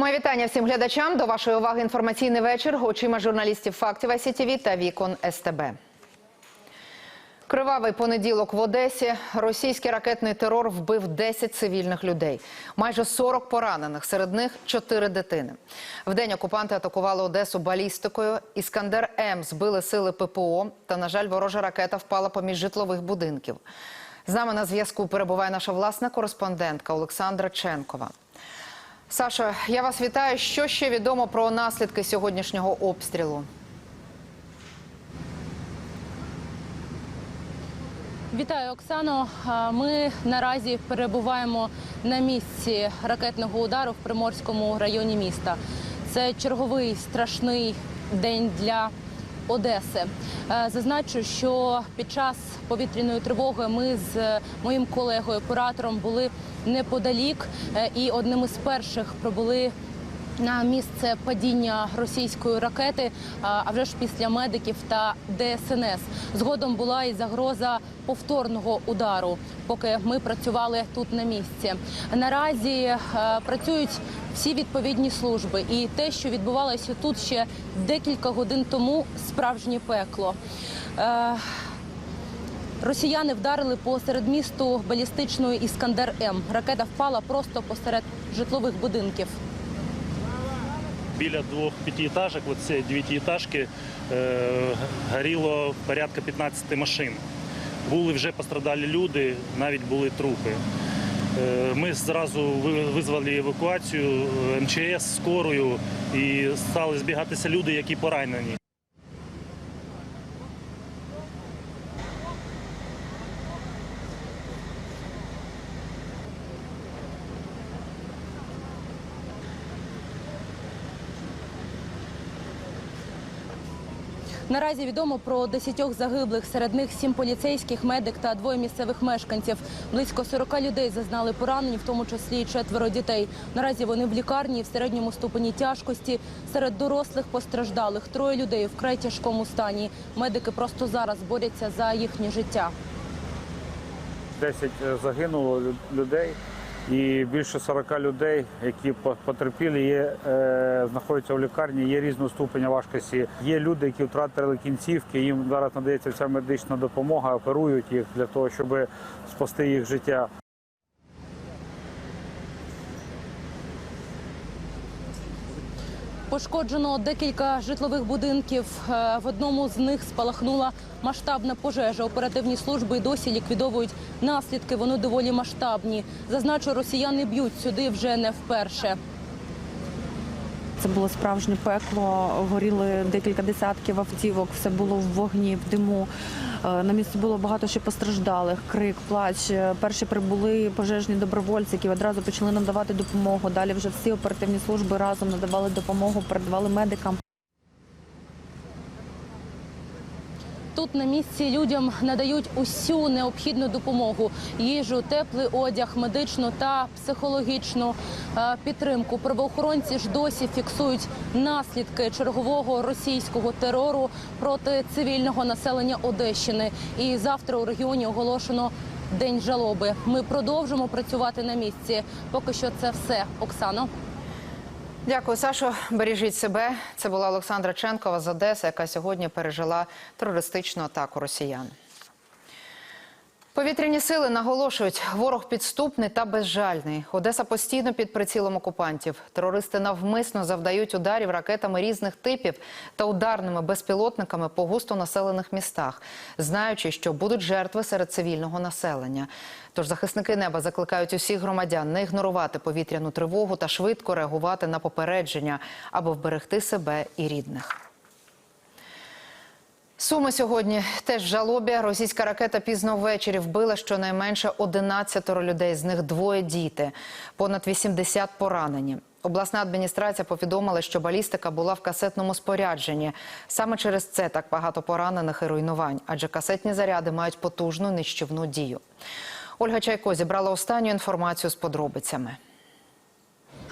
Моє вітання всім глядачам. До вашої уваги інформаційний вечір. Очима журналістів фактів СІТВ та вікон СТБ. Кривавий понеділок в Одесі. Російський ракетний терор вбив 10 цивільних людей. Майже 40 поранених, серед них 4 дитини. Вдень окупанти атакували Одесу балістикою. Іскандер М збили сили ППО. Та, на жаль, ворожа ракета впала поміж житлових будинків. З нами на зв'язку перебуває наша власна кореспондентка Олександра Ченкова. Саша, я вас вітаю. Що ще відомо про наслідки сьогоднішнього обстрілу? Вітаю, Оксано. Ми наразі перебуваємо на місці ракетного удару в Приморському районі міста. Це черговий страшний день для Одеси. Е, Зазначу, що під час повітряної тривоги ми з моїм колегою оператором були неподалік е, і одним із перших пробули на місце падіння російської ракети, а вже ж після медиків та ДСНС. Згодом була і загроза повторного удару, поки ми працювали тут на місці. Наразі е, працюють всі відповідні служби, і те, що відбувалося тут ще декілька годин тому, справжнє пекло. Росіяни вдарили по середмісту балістичною іскандер М. Ракета впала просто посеред житлових будинків. Біля двох п'ятиэтажок, от цієї дев'ятиэтажки, е, горіло порядка 15 машин. Були вже пострадалі люди, навіть були трупи. Е, Ми зразу визвали евакуацію МЧС скорою і стали збігатися люди, які поранені. Наразі відомо про десятьох загиблих. Серед них сім поліцейських, медик та двоє місцевих мешканців. Близько 40 людей зазнали поранень, в тому числі четверо дітей. Наразі вони в лікарні в середньому ступені тяжкості. Серед дорослих постраждалих троє людей в край тяжкому стані. Медики просто зараз борються за їхнє життя. 10 загинуло лю- людей і більше 40 людей, які потерпіли, є, е, знаходяться в лікарні, є різного ступеня важкості. Є люди, які втратили кінцівки, їм зараз надається вся медична допомога, оперують їх для того, щоб спасти їх життя. Пошкоджено декілька житлових будинків. Е, В одному з них спалахнула масштабна пожежа. Оперативні служби й досі ліквідовують наслідки. Вони доволі масштабні. Зазначу, росіяни б'ють сюди вже не вперше. Це було справжнє пекло. Горіли декілька десятків автівок. Все було в вогні, в диму. Е, На місці було багато ще постраждалих. Крик, плач. Е, Перші прибули пожежні добровольці, які одразу почали нам давати допомогу. Далі вже всі оперативні служби разом надавали допомогу, передавали медикам. Тут на місці людям надають усю необхідну допомогу: їжу, теплий одяг, медичну та психологічну е, підтримку. Правоохоронці ж досі фіксують наслідки чергового російського терору проти цивільного населення Одещини. І завтра у регіоні оголошено. День жалоби. Ми продовжимо працювати на місці. Поки що це все. Оксано. Дякую, Сашо. Бережіть себе. Це була Олександра Ченкова з Одеси, яка сьогодні пережила терористичну атаку росіян. Повітряні сили наголошують, ворог підступний та безжальний. Одеса постійно під прицілом окупантів. Терористи навмисно завдають ударів ракетами різних типів та ударними безпілотниками по густонаселених містах, знаючи, що будуть жертви серед цивільного населення. Тож захисники неба закликають усіх громадян не ігнорувати повітряну тривогу та швидко реагувати на попередження, аби вберегти себе і рідних. Суми сьогодні теж в жалобі. Російська ракета пізно ввечері вбила щонайменше 11 людей, з них двоє діти. Понад 80 поранені. Обласна адміністрація повідомила, що балістика була в касетному спорядженні. Саме через це так багато поранених і руйнувань, адже касетні заряди мають потужну нищівну дію. Ольга Чайко зібрала останню інформацію з подробицями.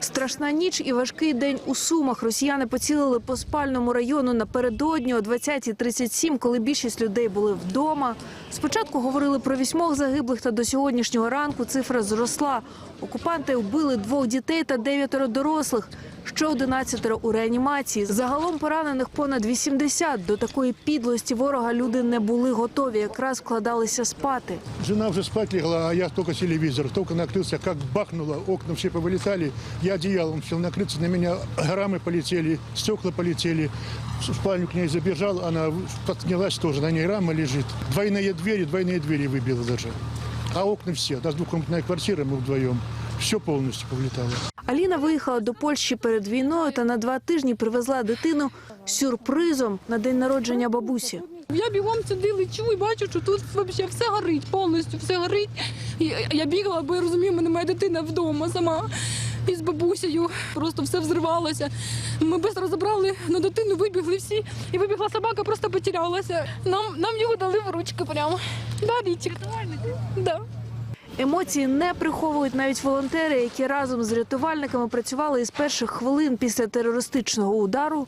Страшна ніч і важкий день у Сумах. Росіяни поцілили по спальному району напередодні о 20.37, коли більшість людей були вдома. Спочатку говорили про вісьмох загиблих, та до сьогоднішнього ранку цифра зросла. Окупанти вбили двох дітей та дев'ятеро дорослих ще 11 у реанімації. Загалом поранених понад 80. До такої підлості ворога люди не були готові, якраз вкладалися спати. Жена уже спать легла, а я только телевизор. Только накрылся, как бахнуло, окна все повылетали. Я одеялом хотел накрыться, на меня рамы полетели, стекла полетели. В спальню к ней забежал, она поднялась тоже, на ней рама лежит. Двойные двери, двойные двери выбило даже. А окна все, у нас двухкомнатная квартира, мы вдвоем. Все полностью повлетало. Аліна виїхала до Польщі перед війною та на два тижні привезла дитину сюрпризом на день народження бабусі. Я бігом сюди лечу і бачу, що тут взагалі все горить, повністю все горить. І я бігала, бо я розумію, мене моя дитина вдома сама. І з бабусею просто все взривалося. Ми швидко розібрали на дитину, вибігли всі, і вибігла собака, просто потерялася. Нам, нам його дали в ручки прямо. Да, Річик? Да. Емоції не приховують навіть волонтери, які разом з рятувальниками працювали із перших хвилин після терористичного удару.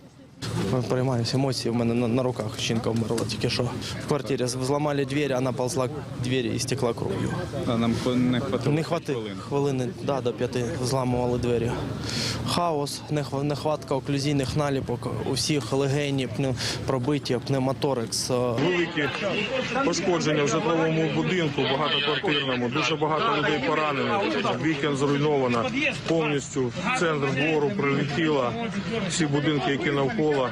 Приймаюся емоції. У мене на, на руках жінка вмерла тільки що. В квартирі зламали двері, вона ползла двері і стекла кров'ю. А нам не хватило Не хватило хвилини. хвилини да, до п'яти зламували двері. Хаос, нехва- нехватка оклюзійних наліпок, у всіх легені пробиті, пневмоторекс. е, великі пошкодження в житловому будинку, багатоквартирному. Дуже багато людей поранених. Вікон зруйновано. Повністю центр двору прилетіло. Всі будинки, які навколо,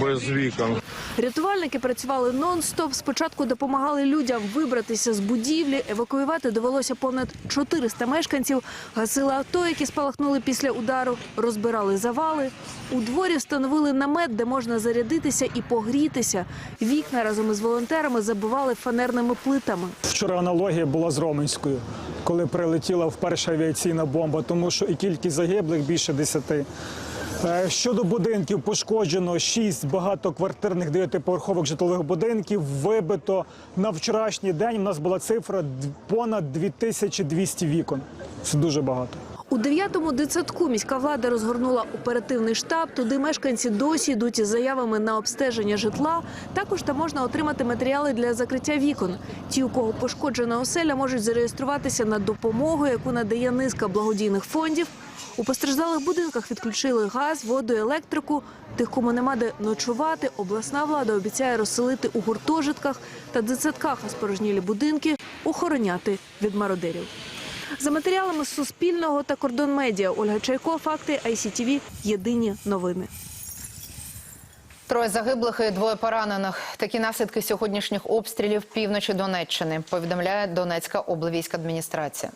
без вікон. Рятувальники працювали нон-стоп. Спочатку допомагали людям вибратися з будівлі. Евакуювати довелося понад 400 мешканців. Гасили авто, які спалахнули після удару, розбирали завали. У дворі встановили намет, де можна зарядитися і погрітися. Вікна разом із волонтерами забивали фанерними плитами. Вчора аналогія була з Роменською, коли прилетіла вперше авіаційна бомба, тому що і кількість загиблих більше десяти. Е, Щодо будинків пошкоджено шість багатоквартирних дев'ятиповерхових житлових будинків. Вибито на вчорашній день. У нас була цифра понад 2200 вікон. Це дуже багато. У дев'ятому дитсадку міська влада розгорнула оперативний штаб. Туди мешканці досі йдуть із заявами на обстеження житла. Також там можна отримати матеріали для закриття вікон. Ті, у кого пошкоджена оселя, можуть зареєструватися на допомогу, яку надає низка благодійних фондів. У постраждалих будинках відключили газ, воду, електрику. Тих, кому нема де ночувати, обласна влада обіцяє розселити у гуртожитках та дитсадках, а спорожнілі будинки охороняти від мародерів. За матеріалами Суспільного та Кордон Медіа Ольга Чайко, факти ICTV, Єдині новини. Троє загиблих і двоє поранених. Такі наслідки сьогоднішніх обстрілів півночі Донеччини, повідомляє Донецька облвійська адміністрація.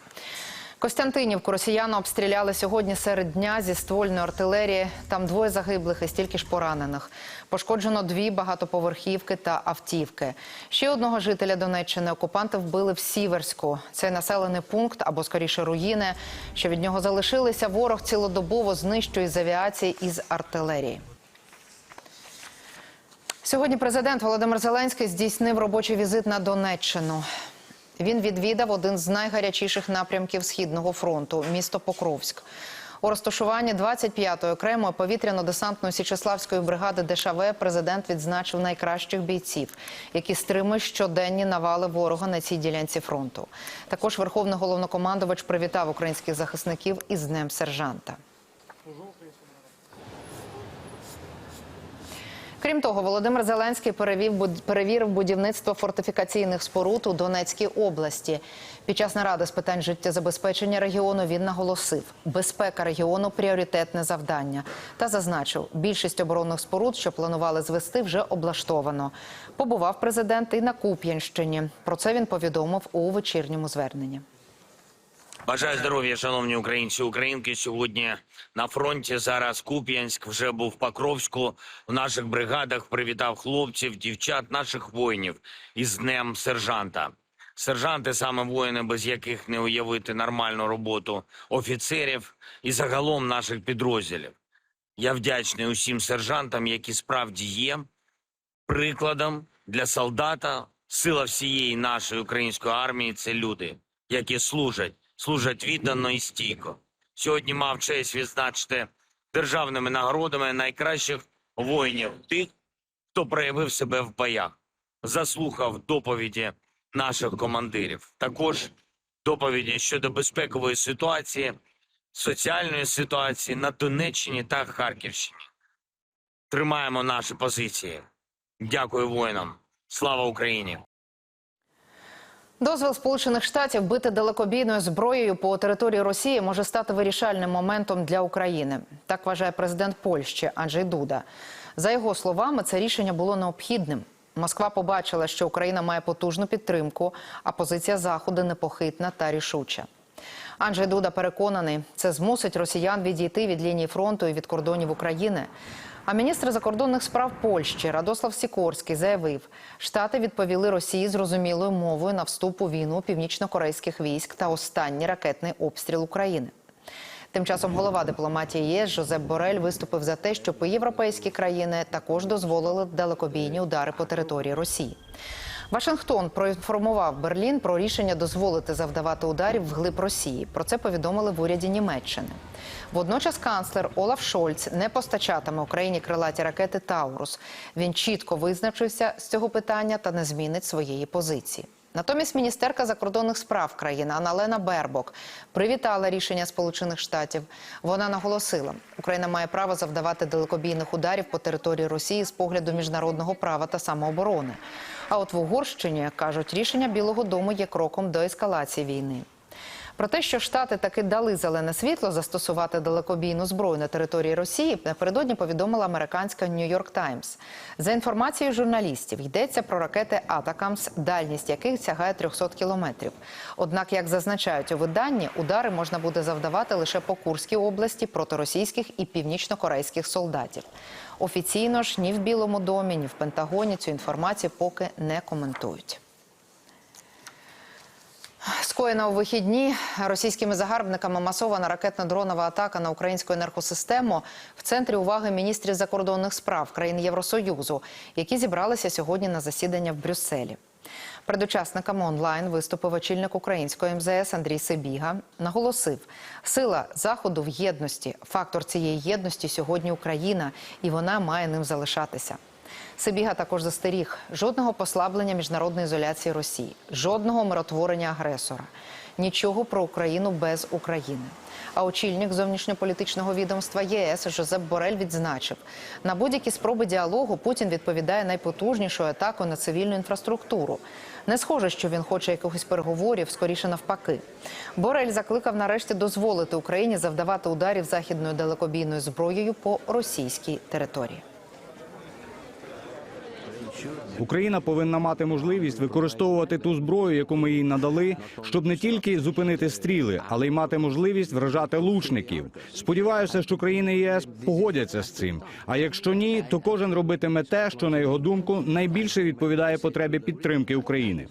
Костянтинівку росіяни обстріляли сьогодні серед дня зі ствольної артилерії. Там двоє загиблих і стільки ж поранених. Пошкоджено дві багатоповерхівки та автівки. Ще одного жителя Донеччини окупанти вбили в Сіверську. Це населений пункт або скоріше руїни. Що від нього залишилися, ворог цілодобово знищує з авіації і з артилерії. Сьогодні президент Володимир Зеленський здійснив робочий візит на Донеччину. Він відвідав один з найгарячіших напрямків Східного фронту місто Покровськ. У розташуванні 25-ї окремої повітряно-десантної Січеславської бригади ДШВ президент відзначив найкращих бійців, які стримують щоденні навали ворога на цій ділянці фронту. Також верховний головнокомандувач привітав українських захисників із Днем сержанта. Крім того, Володимир Зеленський перевів перевірив будівництво фортифікаційних споруд у Донецькій області. Під час наради з питань життєзабезпечення регіону він наголосив, безпека регіону пріоритетне завдання та зазначив, більшість оборонних споруд, що планували звести, вже облаштовано. Побував президент і на Куп'янщині. Про це він повідомив у вечірньому зверненні. Бажаю здоров'я, шановні українці, українки. Сьогодні на фронті зараз Куп'янськ вже був в Покровську. В наших бригадах привітав хлопців, дівчат, наших воїнів із днем сержанта. Сержанти саме воїни, без яких не уявити нормальну роботу офіцерів і загалом наших підрозділів. Я вдячний усім сержантам, які справді є прикладом для солдата. Сила всієї нашої української армії це люди, які служать, служать віддано і стійко. Сьогодні мав честь відзначити державними нагородами найкращих воїнів, тих, хто проявив себе в боях, заслухав доповіді наших командирів. Також доповіді щодо безпекової ситуації соціальної ситуації на Донеччині та Харківщині. Тримаємо наші позиції. Дякую воїнам. Слава Україні! Дозвіл Сполучених Штатів бити далекобійною зброєю по території Росії може стати вирішальним моментом для України. Так вважає президент Польщі Анджей Дуда. За його словами, це рішення було необхідним. Москва побачила, що Україна має потужну підтримку, а позиція Заходу непохитна та рішуча. Анджей Дуда переконаний, це змусить росіян відійти від лінії фронту і від кордонів України. А міністр закордонних справ Польщі Радослав Сікорський заявив, штати відповіли Росії зрозумілою мовою на вступ у війну північно-корейських військ та останній ракетний обстріл України. Тим часом голова дипломатії ЄС Жозеп Борель виступив за те, щоб європейські країни також дозволили далекобійні удари по території Росії. Вашингтон проінформував Берлін про рішення дозволити завдавати ударів вглиб Росії. Про це повідомили в уряді Німеччини. Водночас канцлер Олаф Шольц не постачатиме Україні крилаті ракети Таурус. Він чітко визначився з цього питання та не змінить своєї позиції. Натомість міністерка закордонних справ країни Аналена Бербок привітала рішення Сполучених Штатів. Вона наголосила, Україна має право завдавати далекобійних ударів по території Росії з погляду міжнародного права та самооборони. А от в Угорщині кажуть, рішення Білого Дому є кроком до ескалації війни. Про те, що штати таки дали зелене світло застосувати далекобійну зброю на території Росії, напередодні повідомила американська Нью-Йорк Таймс. За інформацією журналістів, йдеться про ракети Атакамс, дальність яких сягає 300 кілометрів. Однак, як зазначають у виданні, удари можна буде завдавати лише по Курській області проти російських і північно-корейських солдатів. Офіційно ж ні в Білому домі, ні в Пентагоні цю інформацію поки не коментують. Скоєна у вихідні російськими загарбниками масована ракетно-дронова атака на українську енергосистему в центрі уваги міністрів закордонних справ країн Євросоюзу, які зібралися сьогодні на засідання в Брюсселі. Перед учасниками онлайн виступив очільник української МЗС Андрій Сибіга. Наголосив, сила заходу в єдності. Фактор цієї єдності сьогодні Україна, і вона має ним залишатися. Сибіга також застеріг жодного послаблення міжнародної ізоляції Росії, жодного миротворення агресора, нічого про Україну без України. А очільник зовнішньополітичного відомства ЄС Жозеп Борель відзначив, на будь-які спроби діалогу Путін відповідає найпотужнішою атакою на цивільну інфраструктуру. Не схоже, що він хоче якихось переговорів, скоріше навпаки. Борель закликав нарешті дозволити Україні завдавати ударів західною далекобійною зброєю по російській території. Україна повинна мати можливість використовувати ту зброю, яку ми їй надали, щоб не тільки зупинити стріли, але й мати можливість вражати лучників. Сподіваюся, що країни ЄС погодяться з цим. А якщо ні, то кожен робитиме те, що на його думку найбільше відповідає потребі підтримки України.